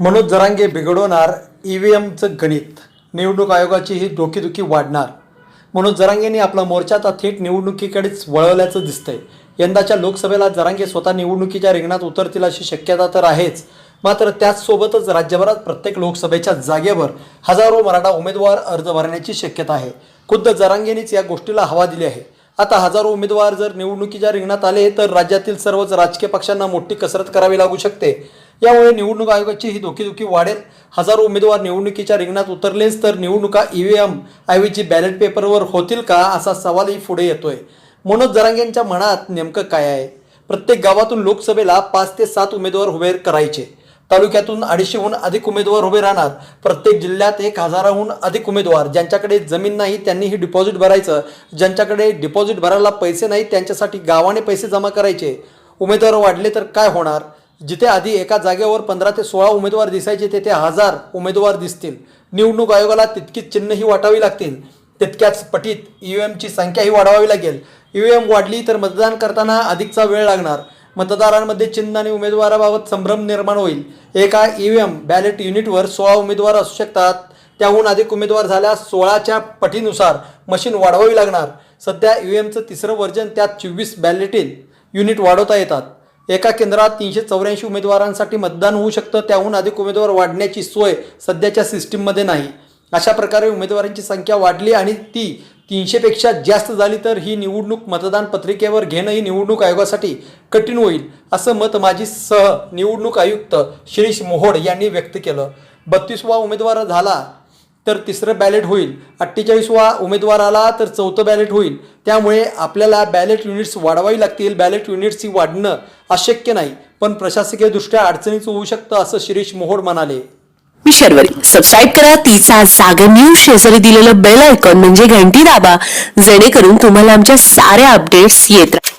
मनोज जरांगे बिघडवणार E V एमचं गणित. निवडणूक आयोगाची ही डोकीदुखी वाढणार. मनोज जरांगेंनी आपला मोर्चा आता थेट निवडणुकीकडेच वळवल्याचं दिसतंय. यंदाच्या लोकसभेला जरांगे स्वतः निवडणुकीच्या रिंगणात उतरतील अशी शक्यता तर आहेच. मात्र त्याचसोबतच राज्यभरात प्रत्येक लोकसभेच्या जागेवर हजारो मराठा उमेदवार अर्ज भरण्याची शक्यता आहे. खुद्द जरांगेंनीच या गोष्टीला हवा दिली आहे. आता हजारो उमेदवार जर निवडणुकीच्या रिंगणात आले तर राज्यातील सर्वच राजकीय पक्षांना मोठी कसरत करावी लागू शकते. यामुळे निवडणूक आयोगाची ही धोकीधुकी वाढेल. हजारो उमेदवार निवडणुकीच्या रिंगणात उतरलेच तर निवडणुका ई एम ऐवजी बॅलेट पेपरवर होतील का असा सवालही पुढे येतोय. मनोज जरांगेंच्या मनात नेमकं काय आहे? प्रत्येक गावातून लोकसभेला पाच ते सात उमेदवार उभे करायचे. तालुक्यातून अडीचशेहून अधिक उमेदवार उभे राहणार. प्रत्येक जिल्ह्यात एक हजाराहून अधिक उमेदवार ज्यांच्याकडे जमीन नाही त्यांनी ही डिपॉझिट भरायचं. ज्यांच्याकडे डिपॉझिट भरायला पैसे नाही त्यांच्यासाठी गावाने पैसे जमा करायचे. उमेदवार वाढले तर काय होणार? जिथे आधी एका जागेवर पंधरा ते सोळा उमेदवार दिसायचे तेथे हजार उमेदवार दिसतील. निवडणूक आयोगाला तितकीच चिन्हही वाटावी लागतील. तितक्याच पटीत ई व्ही एमची संख्याही वाढवावी लागेल. ई व्ही एम वाढली तर मतदान करताना अधिकचा वेळ लागणार. मतदारांमध्ये चिन्ह आणि उमेदवाराबाबत संभ्रम निर्माण होईल. एका ई व्ही एम बॅलेट युनिटवर सोळा उमेदवार असू शकतात. त्याहून अधिक उमेदवार झाल्यास सोळाच्या पटीनुसार मशीन वाढवावी लागणार. सध्या ई व्ही एमचं तिसरं वर्जन त्यात चोवीस बॅलेटिन युनिट वाढवता येतात. एका केंद्रात तीनशे चौऱ्याऐंशी उमेदवारांसाठी मतदान होऊ शकतं त्याहून अधिक उमेदवार वाढण्याची सोय सध्याच्या सिस्टीममध्ये नाही. अशा प्रकारे उमेदवारांची संख्या वाढली आणि ती तीनशेपेक्षा जास्त झाली तर ही निवडणूक मतदान पत्रिकेवर घेणं ही निवडणूक आयोगासाठी कठीण होईल असं मत माजी सह निवडणूक आयुक्त शिरीष मोहोड यांनी व्यक्त केलं. बत्तीसवा उमेदवार झाला तर तिसरं बॅलेट होईल. अठ्ठेचाळीसवा उमेदवार आला तर चौथं बॅलेट होईल. त्यामुळे आपल्याला बॅलेट युनिट्स वाढवावी लागतील. बॅलेट युनिट्सची वाढणं अशक्य नाही. पण प्रशासकीयदृष्ट्या अडचणीचं होऊ शकतं असं शिरीष मोहोड म्हणाले. मी शर्वरी. सबस्क्राईब करा. तिचा जागा न्यूज शेजारी दिलेलं बेल आयकॉन म्हणजे घंटी दाबा. जेणेकरून तुम्हाला आमच्या साऱ्या अपडेट्स येत राहतील